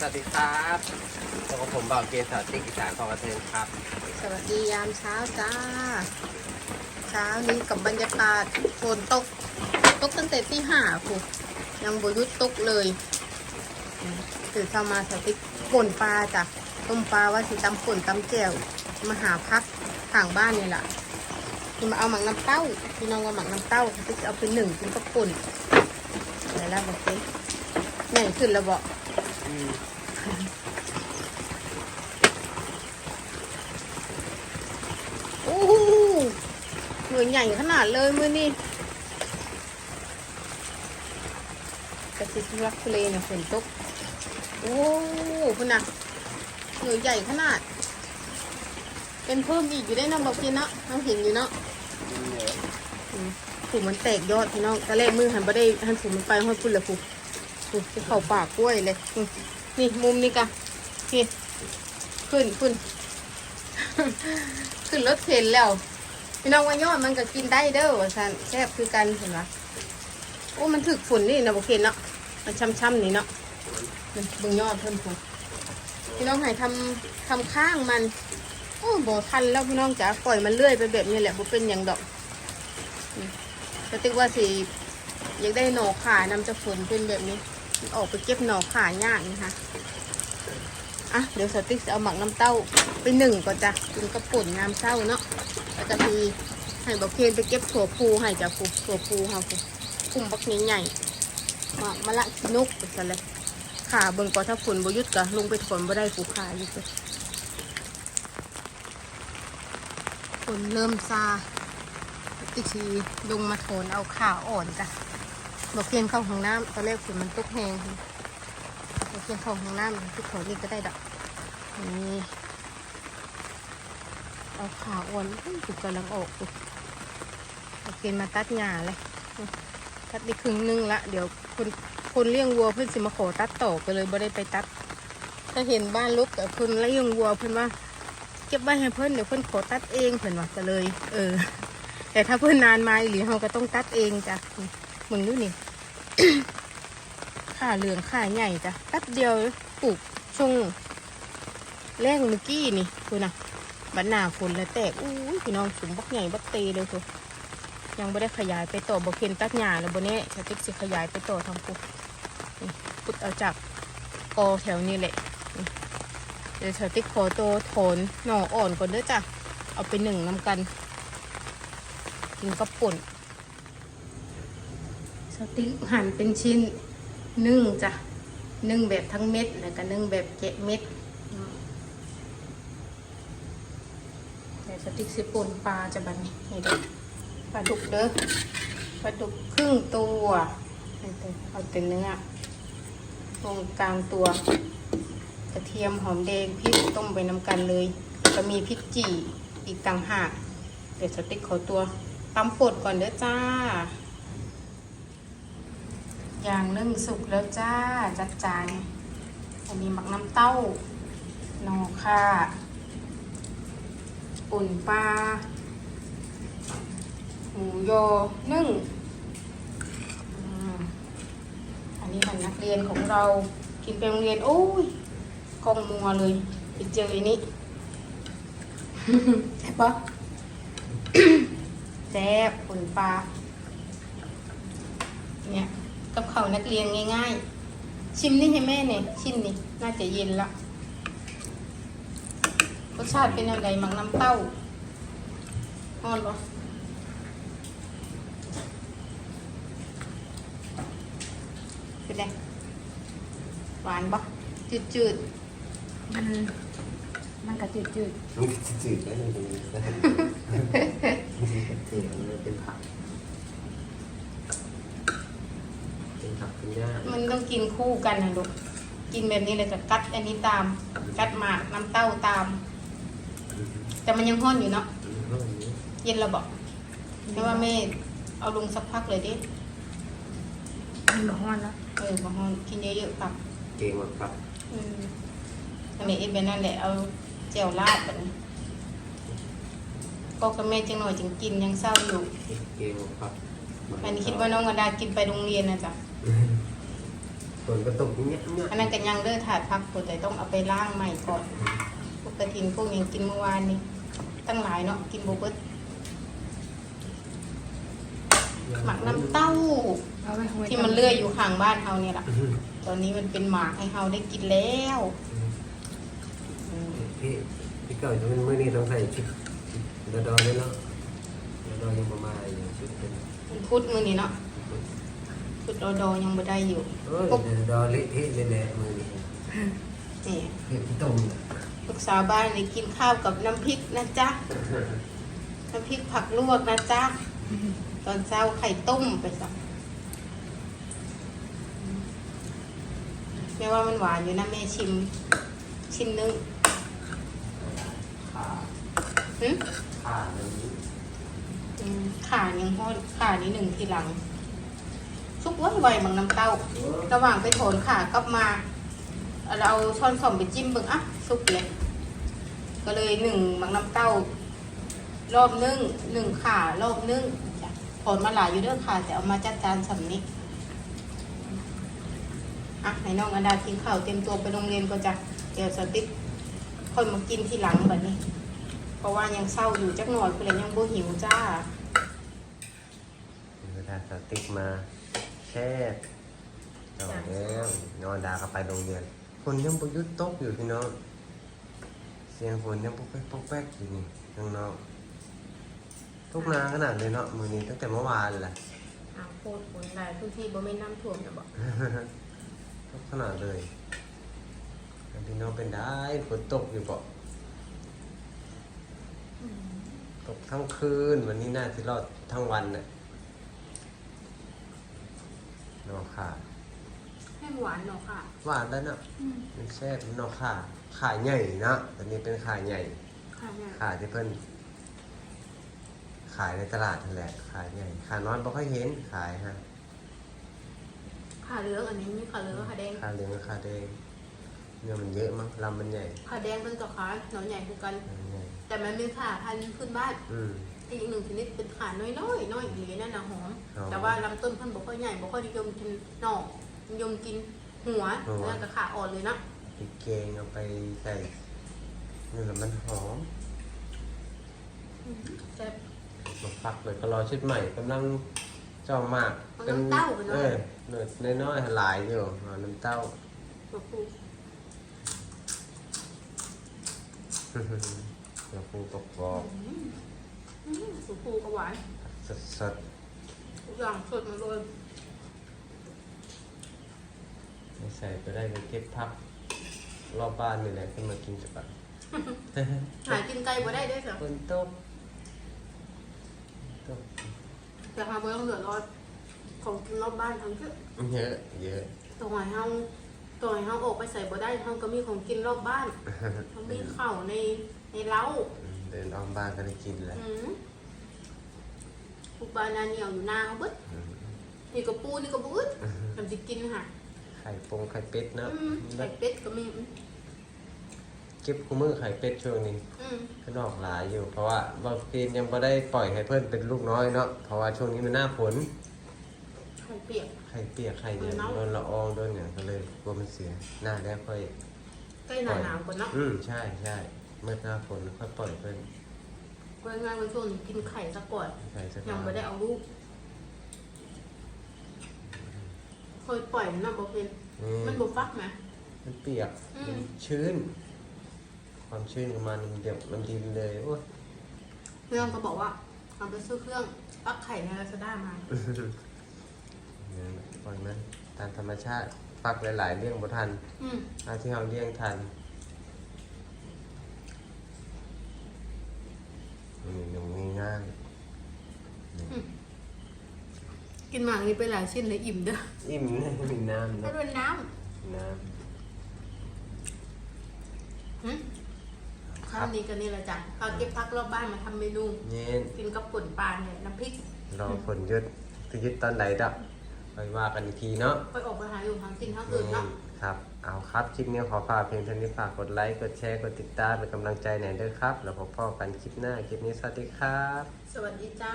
สวัสดีครับพบกับผมบ่าวเกณฑ์สาวติ๊กอีสานของกระเทิงครับ สวัสดียามเช้าจ้า เช้านี้กับบรรยากาศฝนตก ตกตั้งแต่ที่ห้าคูยังบหยุดตกเลยอืมตื่นเช้ามาสติกป่นปลาจ้ะต้มปลาว่าสิตำป่นตำแจ่วมาหาพักทางบ้านนี่แหละนี่มาเอาหมักน้ำเต้าพี่น้องเอาหมักน้ำเต้าสติกเอาไปหนึ่งกินกับป่นอะไรแล้วบอกสิใหญ่ขึ้นแล้วบอก โอ้โหหน่วยใหญ่ขนาดเลยมือนี่กระติกรักทะเลนะฝนตก โอ้คุณน่ะหน่วยใหญ่ขนาด เป็นเพิ่มอีกอยู่ได้น้องบอกกินเนาะน้องเห็นอยู่เนาะอืมผูมันแตกยอดพี่น้องตะแรกมือหันไปได้หันผูมันไปห้อยพุ่นเลยผู ผูจะเข้าปากกล้วยเลยอืมนี่มุมนี้กะนี่ขึ้นขึ้น ขึ้นรถเข็นแล้ว พี่น้องว่ายอดมันก็กินได้เด้อว่าซันแซ่บคือกันเห็นปะโอ้มันถึกฝนนี่นะบุเคนเนาะมันช่ำๆนี่เนาะนี่เบึงยอดเพิ่มพูพี่น้องให้ทำทำข้างมันโอ้บ่ทันแล้วพี่น้องจ๋าปล่อยมันเลื่อยไปแบบนี้แหละบ่เป็นอย่างดอกนี่แต่ติ๊กว่าสิอยากได้หนอขานำจากฝนเป็นแบบนี้ ออกไปเก็บหน่อขายากนะคะอะเดี๋ยวสติ๊กจะเอาหมักน้ำเต้าไปหนึ่งก่อนจ้ะกินกระปุ่นน้ำเต้าเนาะแล้วจะมีให้บอกเคนไปเก็บถั่วพูให้จ้ะพูถั่วพูเฮาพูคุ้มบักนี้ใหญ่หมักมะละกินุกไปซะเลยขาเบิ่งก่อถ้าฝนบ่ยุดกะลงไปถอนบ่ได้ผูขาอยู่จ้ะฝนเริ่มซาอีกทีลงมาถอนเอาขาอ่อนจ้ะ บอกเคนเข้าห้องน้ำตอนแรกฝนมันตกแหงเราเพียงเข้าห้องน้ำทุกคนนี่ก็ได้ดอกนี่เอาขาอ่อนถูกกำลังออกอยู่เอาเกณฑ์มาตัดหญ้าเลยตัดได้ครึ่งหนึงละเดี๋ยวคนคนเลี้ยงวัวเพื่อนสิมาขอตัดต่อก็เลยไม่ได้ไปตัด ถ้าเห็นบ้านลุกกับคนเลี้ยงวัวเพื่อนว่าเก็บไว้ให้เพื่อนเดี๋ยวเพื่อนขอตัดเองเพื่อนว่าก็เลย เออ แต่ถ้าเพื่อนนานมาหรือเราก็ต้องตัดเองจ้ะ มึงดูนี่ข่าเหลืองข่าใหญ่จ้ะแป๊บเดียวปลูกช่วงแรกเมื่อกี้นี่คือนะบันหนาฝนแล้วแตกอู้พี่น้องสุมบักใหญ่บักเตเลยคือยังไม่ได้ขยายไปต่อบ่เคนตัดหญ้าแล้วบนนี้สติ๊กสิขยายไปต่อทำปุ๊บนี่พุดเอาจากกอแถวนี้แหละเดี๋ยวสติ๊กขอโตโถนหน่ออ่อนก่อนเด้อจ้ะเอาไปหนึ่งน้ำกันกินกับป่น สติ๊กหั่นเป็นชิ้นนึ่งจ้ะนึ่งแบบทั้งเม็ดแล้วก็นึ่งแบบแกะเม็ดแต่สติ๊กสิปนปลาจะบันนี้นี่เด้อปลาดุกเด้อปลาดุกครึ่งตัวเอาแต่เนื้อตรงกลางตัว กระเทียมหอมแดงพริกต้มไปน้ำกันเลยก็มีพริกจี่อีกต่างหาก เดี๋ยวสติ๊กขอตัวตำป่นก่อนเด้อจ้า อย่างนึ่งสุกแล้วจ้า จัดจานอันนี้หมักน้ำเต้าหนอค่ะปุ่นปลาหมูยอนึ่งอันนี้มันนักเรียนของเรากินไปโรงเรียนโอ้ยกองมัวเลยไปเจออันนี้แซ่บปะแซ่บปุ่นปลาเนี่ย กับเขาวนักเรียนง่ายๆ ชิมนี่ให้แม่เนี่ยชิมนี่น่าจะเย็นละรสชาติเป็นยังไงหมักน้ำเต้าอ่อนปะเป็นไงหวานปะจืดมันมันก็จืดจืดมันจืดๆแล้วมันเป็นจืดมันเป็น ผักเป็นผักเป็นหญ้าๆมันต้องกินคู่กันนะลูก กินแบบนี้เลยกับกัดอันนี้ตาม กัดหมากน้ำเต้าตาม แต่มันยังห้อนอยู่เนาะ เย็นแล้วบอกแต่ว่าแม่เอาลงสักพักเลยดิมันบ่ฮ้อนแล้วเออบางคนกินเยอะๆครับเก่งมากครับอืมอันนี้เอ็นเป็นนั่นแหละเอาแจ่วราดแบบนี้ก็กับแม่จังหน่อยจึงกินยังเศร้าอยู่เก่งมากครับอันนี้คิดว่าน้องกระดากินไปโรงเรียนนะจ๊ะ ฝนก็ตกอย่างเงี้ยเนี่ยอันนั้นกันยังเด้อถาดพักตัวแต่ต้องเอาไปล้างใหม่ก่อนพวกกระถินพวกยังกินเมื่อวานนี้ตั้งหลายเนาะกินโบเบิดหมักน้ำเต้าเอาไว้ไว้ที่มันเลื่อยอยู่ข้างบ้านเฮาเนี่ยแหละตอนนี้มันเป็นหมากให้เฮาได้กินแล้วอืมพี่พี่เก่าจะเป็นเมื่อนี้ต้องใส่ชุดดอดอด้วยเนาะดอดอยังประมาณอย่างชุดเป็นมันพุดมือนี่เนาะ พุดดอดอยังบ่ได้อยู่เอ้ยดอดอเละเทะเลยแหละมือนี้นี่เผ็ดต้มน่ะลูกสาวบ้านนี่กินข้าวกับน้ำพริกนะจ๊ะน้ำพริกผักลวกนะจ๊ะตอนเช้าไข่ต้มไปสักแม่ว่ามันหวานอยู่นะแม่ชิม ชิ้นนึงขาหึขาแบบนี้อืมขายังทอดขานี้หนึ่งทีหลัง ซุกไว้ไวบางน้ำเต้า ระหว่างไปโถนขากลับมา เราช้อนส่อมไปจิ้มเบิ่งอะซุกเลยก็เลยหนึ่งบางน้ำเต้า รอบนึ่งหนึ่งขารอบนึ่งจ้ะโถนมาหลายอยู่เด้อค่ะแต่เอามาจัดจานสำนี้อะให้น้องอดากินข้าวเตรียมตัวไปโรงเรียนก็จะเดี๋ยวสติ๊กค่อยมากินทีหลังแบบนี้ เพราะว่ายังเศร้าอยู่จักหน่อยเพื่อนยังบ่หิวจ้าเวลาสติ๊กมา แช่ต่อแล้วนอนดาก็ไปโรงเรียนฝนยังประยุทธ์ตกอยู่พี่น้องเสียงฝนยังปกแป๊กปกแป๊กอยู่นี่ข้างนอกตกนานขนาดเลยเนาะมือนี้ตั้งแต่เมื่อวานแหละอ่าโคตรฝนหลายพื้นที่บ่ไม่น้ำท่วมนะบอกตกขนาดเลยแล้วพี่น้องเป็นได้ฝนตกอยู่บ่ตกทั้งคืนวันนี้น่าจะรอดทั้งวันน่ะนอก ขาให้หวานเนาะค่ะ หวานแล้วเนาะมันแซ่บนอกขาขาใหญ่นะอันนี้เป็นขาใหญ่ ค่ะเนี่ยขาที่เพิ่นขายในตลาดนั่นแหละ ขาใหญ่ขาน้อยบ่ค่อยเห็นขายฮะขาเหลืองอันนี้มีขาเหลืองกับขาแดงขาเหลืองกับขาแดงเนื้อมันเยอะมั้งลำมันใหญ่ขาแดงเป็นกับขาหนอนใหญ่คือกัน ลำใหญ่แต่มันเป็นขาพันธุ์พื้นบ้านอืม อีกหนึ่งชนิดเป็นขาน้อยๆน้อยน้อยอีหลีนั่นนะหอม อ๋อแต่ว่าลำต้นเพิ่นบ่ค่อยใหญ่บ่ค่อยนิยมกินหน่อนิยมกินหัวหัว แล้วก็ขาอ่อนเลยเนาะพริกแกงเอาไปใส่เนื้อมันหอมแซ่บ มาฟักเลยก็รอชุดใหม่กำลังเจ้ามากเอาน้ำเต้าไปหน่เออยอเนื้อน้อยๆหลายอยู่เอาน้ำเต้าตัวปูเนื้อปูตกกรอบ อืมตัวปูก็หวานสดสดทุกอย่างสดหมาเลยๆไม่ใส่ก็ได้ก็เก็บพัก รอบบ้านนี่แหละขึ้นมากินจะปะหากินไกลบ่ได้เด้อค่ะฝนตกตกแต่หาบ่ต้องเดือดร้อนของกินรอบบ้านทั้งเยอะเยอะเยอะตัวหอยเฮาตัวหอยเฮาออกไปใส่บ่ได้เฮาก็มีของกินรอบบ้านเฮามีข้าวในในเล้า เดินอ้อมบ้านก็ได้กินแหล้ว อืมปลูกบานาเหนียวอยู่นาเบิดนี่ก็ปูนี่ก็บ่อึดทำสิกินค่ะไข่ปงไข่เป็ดเนอะอืมไข่เป็ดก็มีเก็บคู่มือไข่เป็ดช่วงนี้อืมก็นอกหลายอยู่ เพราะว่าบางทียังไม่ได้ปล่อยให้เพื่อนเป็นลูกน้อยเนาะเพราะว่าช่วงนี้มันหน้าฝนไข่เปียก ไข่เปียกไข่เนี่ยเนาะโดนละอองโดนอย่างก็เลยกลัวมันเสียหน้าแล้วค่อย ใกล้หน้าหนาวก่อนเนาะอืมใช่ใช่ เมื่อหน้าฝนค่อยปล่อยเพื่อนไว้ง่ายไว้ช่วงนี้กินไข่ซะก่อน ใส่สักยังไม่ได้เอาลูกเคยปล่อยมันน่ะบ่เป็นนี่มันบ่ฟักไหมมันเปียกอืมมันชื้น ความชื้นของมันมันเดี๋ยวมันดินเลยโอ้ยเพื่อนก็บอกว่าเอาไปซื้อเครื่องฟักไข่ในลาซาด้ามาเนี่ยปล่อยมันตามธรรมชาติฟักหลาย ๆเรื่องบ่ทันอืมอาที่เราเลี้ยงทันนี่หนุ่มง่าย กินหมากนี้ไปหลายชิ้นเลยอิ่มเด้อๆอิ่มนะมีน้ำไม่นะเป็นน้น้ำหึข้าวนี้ก็นี่แหละจ้ะข้าวเก็บพักรอบบ้านมาทำเมนูำเย็นกินกับป่นปลาเนี่ยน้ำพริกรอฝนหยุดจะหยุดตอนไหนดับไปว่ากันอีกทีเนาะค่อยออกไปหาอยู่ทางกินทางอื่นเนาะ ครับ เอาครับคลิปนี้ขอฝากเพียงเท่านี้ฝากกดไลค์ กดแชร์ กดติดตามเป็นกำลังใจหน่อยเด้อครับ แล้วพบกันคลิปหน้าคลิปนี้สวัสดีครับ สวัสดีจ้า